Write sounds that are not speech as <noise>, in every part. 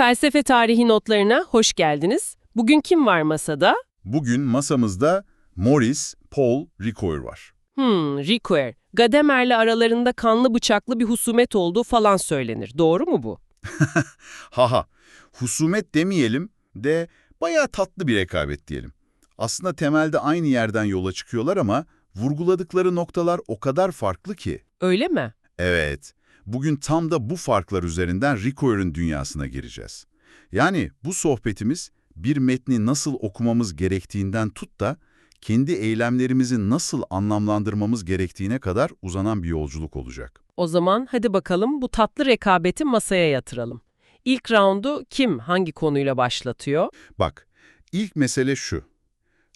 Felsefe tarihi notlarına hoş geldiniz. Bugün kim var masada? Bugün masamızda Maurice Paul Ricoeur var. Hmm, Ricoeur. Gadamer'le aralarında kanlı bıçaklı bir husumet olduğu falan söylenir. Doğru mu bu? <laughs> Haha, husumet demeyelim de bayağı tatlı bir rekabet diyelim. Aslında temelde aynı yerden yola çıkıyorlar ama vurguladıkları noktalar o kadar farklı ki. Öyle mi? Evet, bugün tam da bu farklar üzerinden Ricoeur'ün dünyasına gireceğiz. Yani bu sohbetimiz bir metni nasıl okumamız gerektiğinden tut da kendi eylemlerimizi nasıl anlamlandırmamız gerektiğine kadar uzanan bir yolculuk olacak. O zaman hadi bakalım bu tatlı rekabeti masaya yatıralım. İlk raundu kim hangi konuyla başlatıyor? Bak, ilk mesele şu.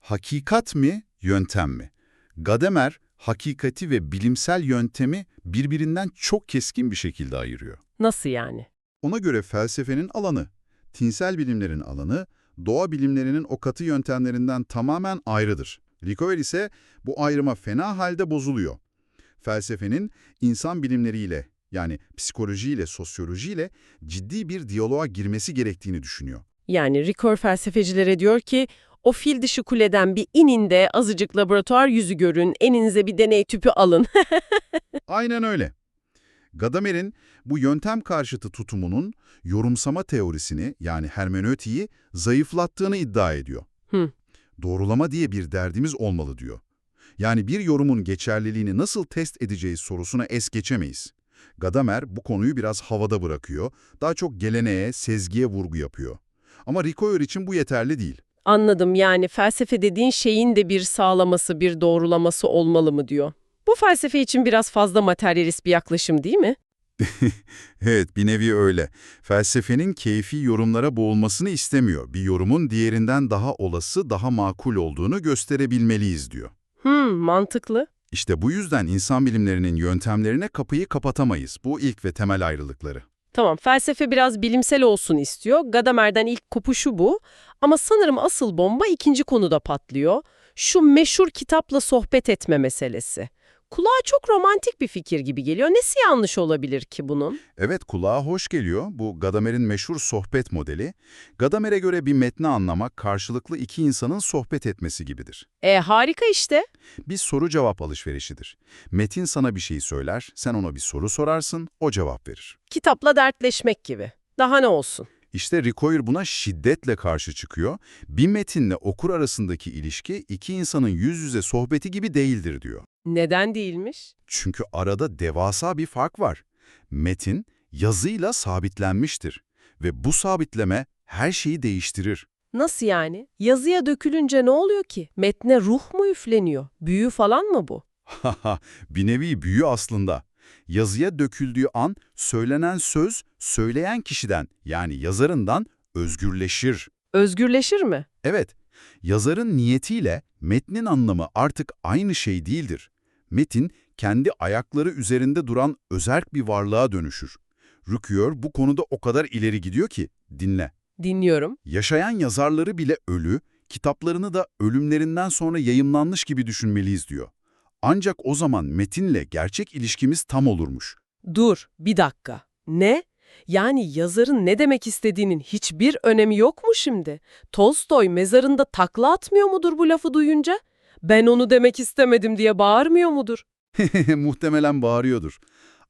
Hakikat mi, yöntem mi? Gadamer, hakikati ve bilimsel yöntemi birbirinden çok keskin bir şekilde ayırıyor. Nasıl yani? Ona göre felsefenin alanı, tinsel bilimlerin alanı, doğa bilimlerinin o katı yöntemlerinden tamamen ayrıdır. Ricoeur ise bu ayrıma fena halde bozuluyor. Felsefenin insan bilimleriyle yani psikolojiyle, sosyolojiyle ciddi bir diyaloğa girmesi gerektiğini düşünüyor. Yani Ricoeur felsefecilere diyor ki o fil dişi kuleden bir inin de azıcık laboratuvar yüzü görün, eninize bir deney tüpü alın. <laughs> Aynen öyle. Gadamer'in bu yöntem karşıtı tutumunun yorumsama teorisini yani hermenötiği zayıflattığını iddia ediyor. Hı. Doğrulama diye bir derdimiz olmalı diyor. Yani bir yorumun geçerliliğini nasıl test edeceğiz sorusuna es geçemeyiz. Gadamer bu konuyu biraz havada bırakıyor, daha çok geleneğe, sezgiye vurgu yapıyor. Ama Ricoeur için bu yeterli değil. Anladım yani felsefe dediğin şeyin de bir sağlaması, bir doğrulaması olmalı mı diyor. Bu felsefe için biraz fazla materyalist bir yaklaşım değil mi? <laughs> Evet, bir nevi öyle. Felsefenin keyfi yorumlara boğulmasını istemiyor. Bir yorumun diğerinden daha olası, daha makul olduğunu gösterebilmeliyiz diyor. Hmm, mantıklı. İşte bu yüzden insan bilimlerinin yöntemlerine kapıyı kapatamayız. Bu ilk ve temel ayrılıkları. Tamam, felsefe biraz bilimsel olsun istiyor. Gadamer'den ilk kopuşu bu. Ama sanırım asıl bomba ikinci konuda patlıyor. Şu meşhur kitapla sohbet etme meselesi. Kulağa çok romantik bir fikir gibi geliyor. Nesi yanlış olabilir ki bunun? Evet, kulağa hoş geliyor. Bu Gadamer'in meşhur sohbet modeli. Gadamer'e göre bir metni anlamak karşılıklı iki insanın sohbet etmesi gibidir. E harika işte. Bir soru-cevap alışverişidir. Metin sana bir şey söyler, sen ona bir soru sorarsın, o cevap verir. Kitapla dertleşmek gibi. Daha ne olsun? İşte Ricoeur buna şiddetle karşı çıkıyor. Bir metinle okur arasındaki ilişki iki insanın yüz yüze sohbeti gibi değildir diyor. Neden değilmiş? Çünkü arada devasa bir fark var. Metin yazıyla sabitlenmiştir ve bu sabitleme her şeyi değiştirir. Nasıl yani? Yazıya dökülünce ne oluyor ki? Metne ruh mu üfleniyor? Büyü falan mı bu? Haha, <laughs> bir nevi büyü aslında. Yazıya döküldüğü an söylenen söz söyleyen kişiden yani yazarından özgürleşir. Özgürleşir mi? Evet, yazarın niyetiyle metnin anlamı artık aynı şey değildir. Metin, kendi ayakları üzerinde duran özerk bir varlığa dönüşür. Rüküyor bu konuda o kadar ileri gidiyor ki, dinle. Dinliyorum. Yaşayan yazarları bile ölü, kitaplarını da ölümlerinden sonra yayımlanmış gibi düşünmeliyiz diyor. Ancak o zaman metinle gerçek ilişkimiz tam olurmuş. Dur, bir dakika. Ne? Yani yazarın ne demek istediğinin hiçbir önemi yok mu şimdi? Tolstoy mezarında takla atmıyor mudur bu lafı duyunca? Ben onu demek istemedim diye bağırmıyor mudur? <laughs> Muhtemelen bağırıyordur.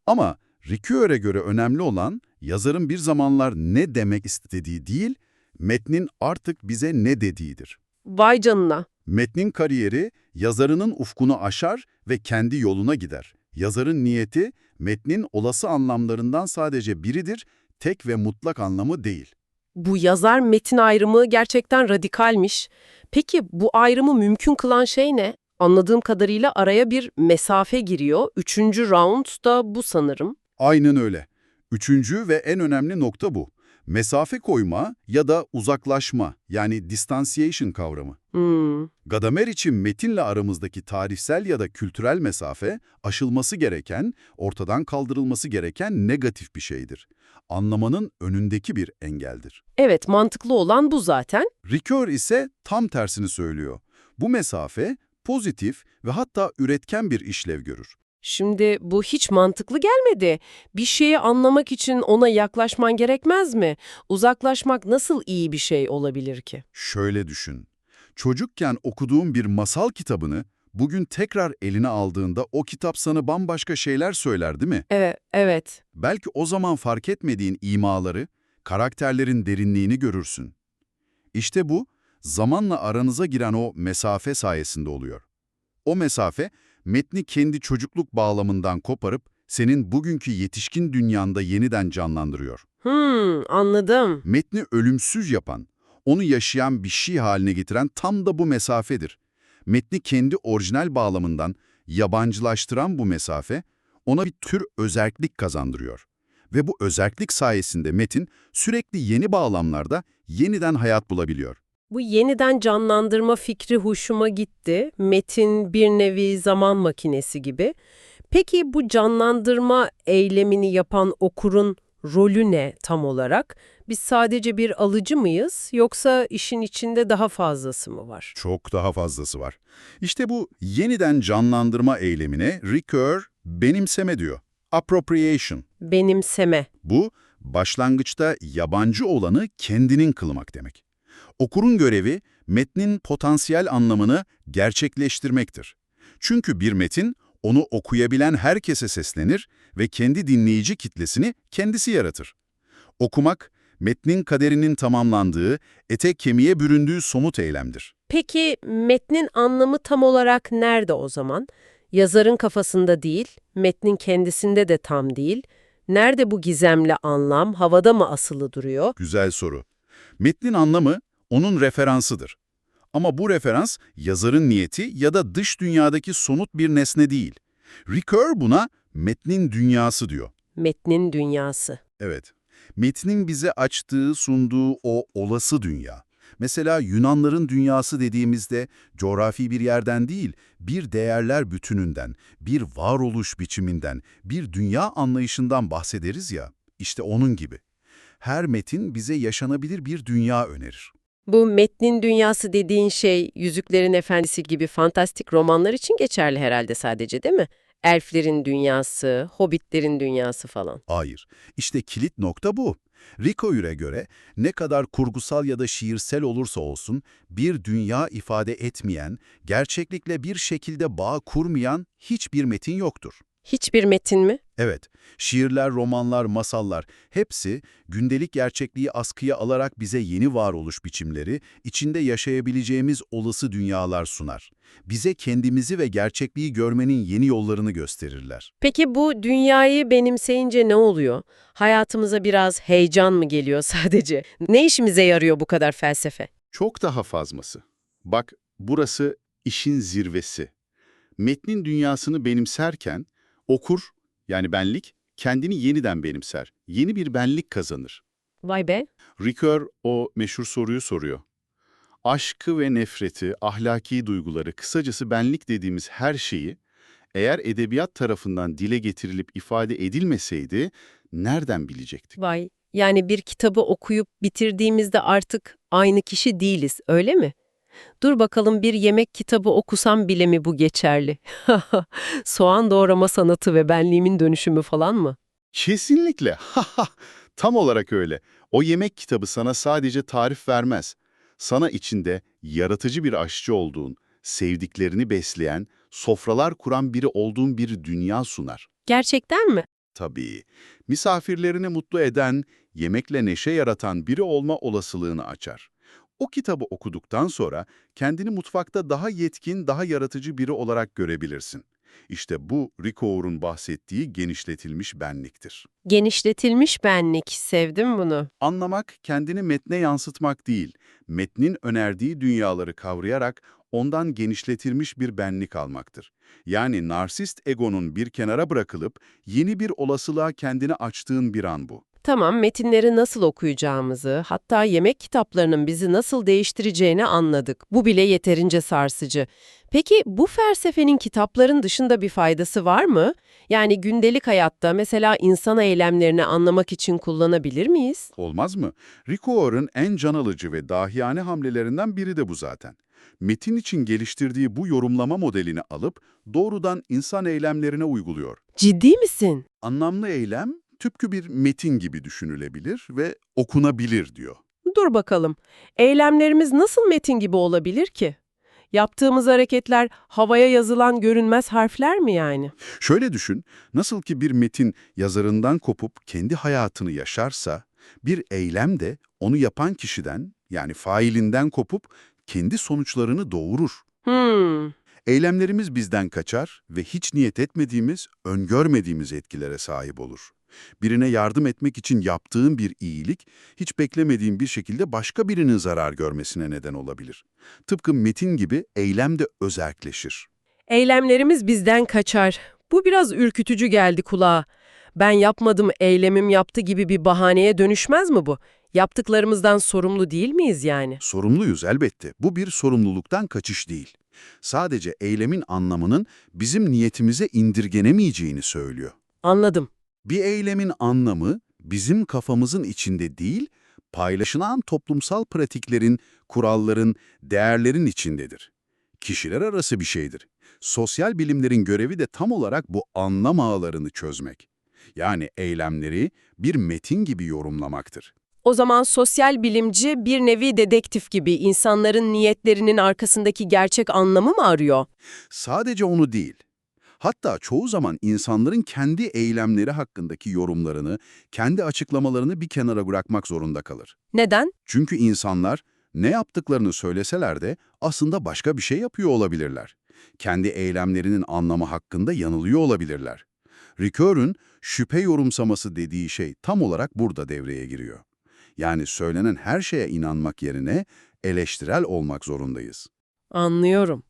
Ama Ricoeur'e göre önemli olan yazarın bir zamanlar ne demek istediği değil, metnin artık bize ne dediğidir. Vay canına. Metnin kariyeri yazarının ufkunu aşar ve kendi yoluna gider. Yazarın niyeti metnin olası anlamlarından sadece biridir, tek ve mutlak anlamı değil. Bu yazar metin ayrımı gerçekten radikalmiş. Peki bu ayrımı mümkün kılan şey ne? Anladığım kadarıyla araya bir mesafe giriyor. Üçüncü round da bu sanırım. Aynen öyle. Üçüncü ve en önemli nokta bu. Mesafe koyma ya da uzaklaşma yani distanciation kavramı. Hmm. Gadamer için metinle aramızdaki tarihsel ya da kültürel mesafe aşılması gereken, ortadan kaldırılması gereken negatif bir şeydir. Anlamanın önündeki bir engeldir. Evet, mantıklı olan bu zaten. Ricoeur ise tam tersini söylüyor. Bu mesafe pozitif ve hatta üretken bir işlev görür. Şimdi bu hiç mantıklı gelmedi. Bir şeyi anlamak için ona yaklaşman gerekmez mi? Uzaklaşmak nasıl iyi bir şey olabilir ki? Şöyle düşün. Çocukken okuduğun bir masal kitabını bugün tekrar eline aldığında o kitap sana bambaşka şeyler söyler değil mi? Evet, evet. Belki o zaman fark etmediğin imaları, karakterlerin derinliğini görürsün. İşte bu, zamanla aranıza giren o mesafe sayesinde oluyor. O mesafe, metni kendi çocukluk bağlamından koparıp senin bugünkü yetişkin dünyanda yeniden canlandırıyor. Hmm, anladım. Metni ölümsüz yapan, onu yaşayan bir şey haline getiren tam da bu mesafedir. Metni kendi orijinal bağlamından yabancılaştıran bu mesafe, ona bir tür özerklik kazandırıyor. Ve bu özerklik sayesinde metin sürekli yeni bağlamlarda yeniden hayat bulabiliyor. Bu yeniden canlandırma fikri hoşuma gitti. Metin bir nevi zaman makinesi gibi. Peki bu canlandırma eylemini yapan okurun rolü ne tam olarak? Biz sadece bir alıcı mıyız yoksa işin içinde daha fazlası mı var? Çok daha fazlası var. İşte bu yeniden canlandırma eylemine recur, benimseme diyor. Appropriation. Benimseme. Bu, başlangıçta yabancı olanı kendinin kılmak demek. Okurun görevi, metnin potansiyel anlamını gerçekleştirmektir. Çünkü bir metin, onu okuyabilen herkese seslenir ve kendi dinleyici kitlesini kendisi yaratır. Okumak, metnin kaderinin tamamlandığı, ete kemiğe büründüğü somut eylemdir. Peki metnin anlamı tam olarak nerede o zaman? Yazarın kafasında değil, metnin kendisinde de tam değil. Nerede bu gizemli anlam, havada mı asılı duruyor? Güzel soru. Metnin anlamı onun referansıdır. Ama bu referans yazarın niyeti ya da dış dünyadaki somut bir nesne değil. Ricoeur buna metnin dünyası diyor. Metnin dünyası. Evet, metnin bize açtığı, sunduğu o olası dünya. Mesela Yunanların dünyası dediğimizde coğrafi bir yerden değil, bir değerler bütününden, bir varoluş biçiminden, bir dünya anlayışından bahsederiz ya, işte onun gibi. Her metin bize yaşanabilir bir dünya önerir. Bu metnin dünyası dediğin şey Yüzüklerin Efendisi gibi fantastik romanlar için geçerli herhalde sadece değil mi? Elflerin dünyası, hobbitlerin dünyası falan. Hayır, işte kilit nokta bu. Ricoeur'e göre ne kadar kurgusal ya da şiirsel olursa olsun bir dünya ifade etmeyen, gerçeklikle bir şekilde bağ kurmayan hiçbir metin yoktur. Hiçbir metin mi? Evet, şiirler, romanlar, masallar hepsi gündelik gerçekliği askıya alarak bize yeni varoluş biçimleri, içinde yaşayabileceğimiz olası dünyalar sunar. Bize kendimizi ve gerçekliği görmenin yeni yollarını gösterirler. Peki bu dünyayı benimseyince ne oluyor? Hayatımıza biraz heyecan mı geliyor <laughs> sadece? Ne işimize yarıyor bu kadar felsefe? Çok daha fazması. Bak, burası işin zirvesi. Metnin dünyasını benimserken okur, yani benlik, kendini yeniden benimser. Yeni bir benlik kazanır. Vay be. Ricoeur o meşhur soruyu soruyor. Aşkı ve nefreti, ahlaki duyguları, kısacası benlik dediğimiz her şeyi eğer edebiyat tarafından dile getirilip ifade edilmeseydi nereden bilecektik? Vay. Yani bir kitabı okuyup bitirdiğimizde artık aynı kişi değiliz, öyle mi? Dur bakalım bir yemek kitabı okusam bile mi bu geçerli? <laughs> Soğan doğrama sanatı ve benliğimin dönüşümü falan mı? Kesinlikle. <laughs> Tam olarak öyle. O yemek kitabı sana sadece tarif vermez. Sana içinde yaratıcı bir aşçı olduğun, sevdiklerini besleyen, sofralar kuran biri olduğun bir dünya sunar. Gerçekten mi? Tabii. Misafirlerini mutlu eden, yemekle neşe yaratan biri olma olasılığını açar. O kitabı okuduktan sonra kendini mutfakta daha yetkin, daha yaratıcı biri olarak görebilirsin. İşte bu Ricoeur'un bahsettiği genişletilmiş benliktir. Genişletilmiş benlik, sevdim bunu. Anlamak, kendini metne yansıtmak değil, metnin önerdiği dünyaları kavrayarak ondan genişletilmiş bir benlik almaktır. Yani narsist egonun bir kenara bırakılıp yeni bir olasılığa kendini açtığın bir an bu. Tamam, metinleri nasıl okuyacağımızı, hatta yemek kitaplarının bizi nasıl değiştireceğini anladık. Bu bile yeterince sarsıcı. Peki bu felsefenin kitapların dışında bir faydası var mı? Yani gündelik hayatta mesela insan eylemlerini anlamak için kullanabilir miyiz? Olmaz mı? Ricoeur'un en can alıcı ve dahiyane hamlelerinden biri de bu zaten. Metin için geliştirdiği bu yorumlama modelini alıp doğrudan insan eylemlerine uyguluyor. Ciddi misin? Anlamlı eylem tıpkı bir metin gibi düşünülebilir ve okunabilir diyor. Dur bakalım. Eylemlerimiz nasıl metin gibi olabilir ki? Yaptığımız hareketler havaya yazılan görünmez harfler mi yani? Şöyle düşün, nasıl ki bir metin yazarından kopup kendi hayatını yaşarsa, bir eylem de onu yapan kişiden yani failinden kopup kendi sonuçlarını doğurur. Hmm. Eylemlerimiz bizden kaçar ve hiç niyet etmediğimiz, öngörmediğimiz etkilere sahip olur. Birine yardım etmek için yaptığın bir iyilik, hiç beklemediğin bir şekilde başka birinin zarar görmesine neden olabilir. Tıpkı metin gibi eylem de özerkleşir. Eylemlerimiz bizden kaçar. Bu biraz ürkütücü geldi kulağa. Ben yapmadım, eylemim yaptı gibi bir bahaneye dönüşmez mi bu? Yaptıklarımızdan sorumlu değil miyiz yani? Sorumluyuz elbette. Bu bir sorumluluktan kaçış değil. Sadece eylemin anlamının bizim niyetimize indirgenemeyeceğini söylüyor. Anladım. Bir eylemin anlamı bizim kafamızın içinde değil, paylaşılan toplumsal pratiklerin, kuralların, değerlerin içindedir. Kişiler arası bir şeydir. Sosyal bilimlerin görevi de tam olarak bu anlam ağlarını çözmek. Yani eylemleri bir metin gibi yorumlamaktır. O zaman sosyal bilimci bir nevi dedektif gibi insanların niyetlerinin arkasındaki gerçek anlamı mı arıyor? Sadece onu değil. Hatta çoğu zaman insanların kendi eylemleri hakkındaki yorumlarını, kendi açıklamalarını bir kenara bırakmak zorunda kalır. Neden? Çünkü insanlar ne yaptıklarını söyleseler de aslında başka bir şey yapıyor olabilirler. Kendi eylemlerinin anlamı hakkında yanılıyor olabilirler. Ricoeur'ün şüphe yorumsaması dediği şey tam olarak burada devreye giriyor. Yani söylenen her şeye inanmak yerine eleştirel olmak zorundayız. Anlıyorum.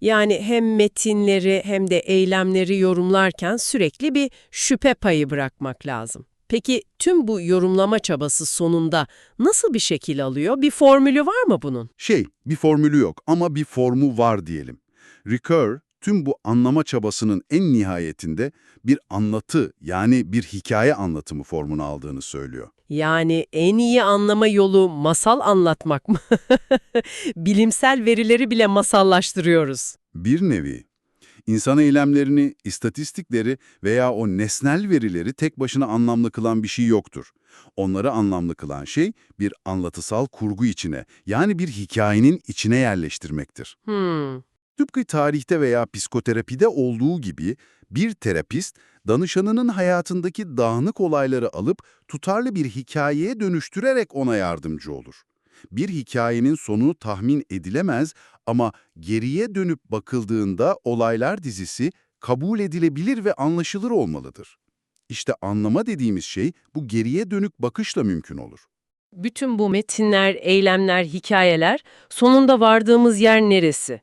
Yani hem metinleri hem de eylemleri yorumlarken sürekli bir şüphe payı bırakmak lazım. Peki tüm bu yorumlama çabası sonunda nasıl bir şekil alıyor? Bir formülü var mı bunun? Şey, bir formülü yok ama bir formu var diyelim. Ricoeur, tüm bu anlama çabasının en nihayetinde bir anlatı yani bir hikaye anlatımı formunu aldığını söylüyor. Yani en iyi anlama yolu masal anlatmak mı? <laughs> Bilimsel verileri bile masallaştırıyoruz. Bir nevi. İnsan eylemlerini, istatistikleri veya o nesnel verileri tek başına anlamlı kılan bir şey yoktur. Onları anlamlı kılan şey bir anlatısal kurgu içine, yani bir hikayenin içine yerleştirmektir. Hmm. Tıpkı tarihte veya psikoterapide olduğu gibi bir terapist, danışanının hayatındaki dağınık olayları alıp tutarlı bir hikayeye dönüştürerek ona yardımcı olur. Bir hikayenin sonu tahmin edilemez ama geriye dönüp bakıldığında olaylar dizisi kabul edilebilir ve anlaşılır olmalıdır. İşte anlama dediğimiz şey bu geriye dönük bakışla mümkün olur. Bütün bu metinler, eylemler, hikayeler sonunda vardığımız yer neresi?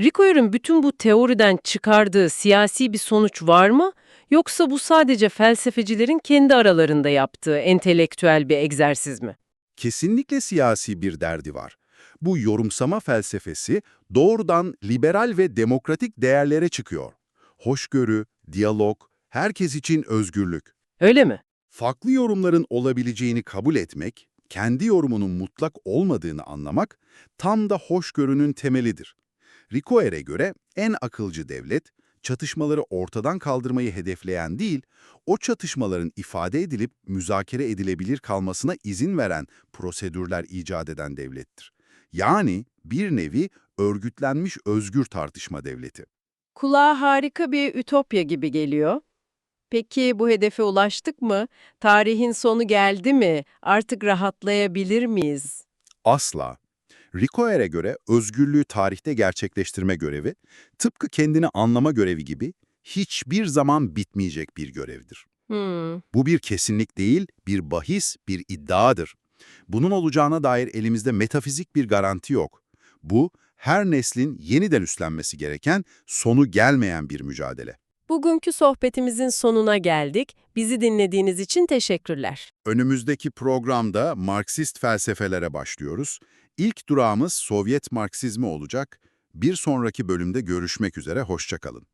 Ricoeur'ün bütün bu teoriden çıkardığı siyasi bir sonuç var mı? Yoksa bu sadece felsefecilerin kendi aralarında yaptığı entelektüel bir egzersiz mi? Kesinlikle siyasi bir derdi var. Bu yorumsama felsefesi doğrudan liberal ve demokratik değerlere çıkıyor. Hoşgörü, diyalog, herkes için özgürlük. Öyle mi? Farklı yorumların olabileceğini kabul etmek, kendi yorumunun mutlak olmadığını anlamak tam da hoşgörünün temelidir. Ricoeur'e göre en akılcı devlet, çatışmaları ortadan kaldırmayı hedefleyen değil, o çatışmaların ifade edilip müzakere edilebilir kalmasına izin veren prosedürler icat eden devlettir. Yani bir nevi örgütlenmiş özgür tartışma devleti. Kulağa harika bir ütopya gibi geliyor. Peki bu hedefe ulaştık mı? Tarihin sonu geldi mi? Artık rahatlayabilir miyiz? Asla. Ricoeur'e göre özgürlüğü tarihte gerçekleştirme görevi, tıpkı kendini anlama görevi gibi hiçbir zaman bitmeyecek bir görevdir. Hmm. Bu bir kesinlik değil, bir bahis, bir iddiadır. Bunun olacağına dair elimizde metafizik bir garanti yok. Bu, her neslin yeniden üstlenmesi gereken, sonu gelmeyen bir mücadele. Bugünkü sohbetimizin sonuna geldik. Bizi dinlediğiniz için teşekkürler. Önümüzdeki programda Marksist felsefelere başlıyoruz. İlk durağımız Sovyet Marksizmi olacak. Bir sonraki bölümde görüşmek üzere, hoşçakalın.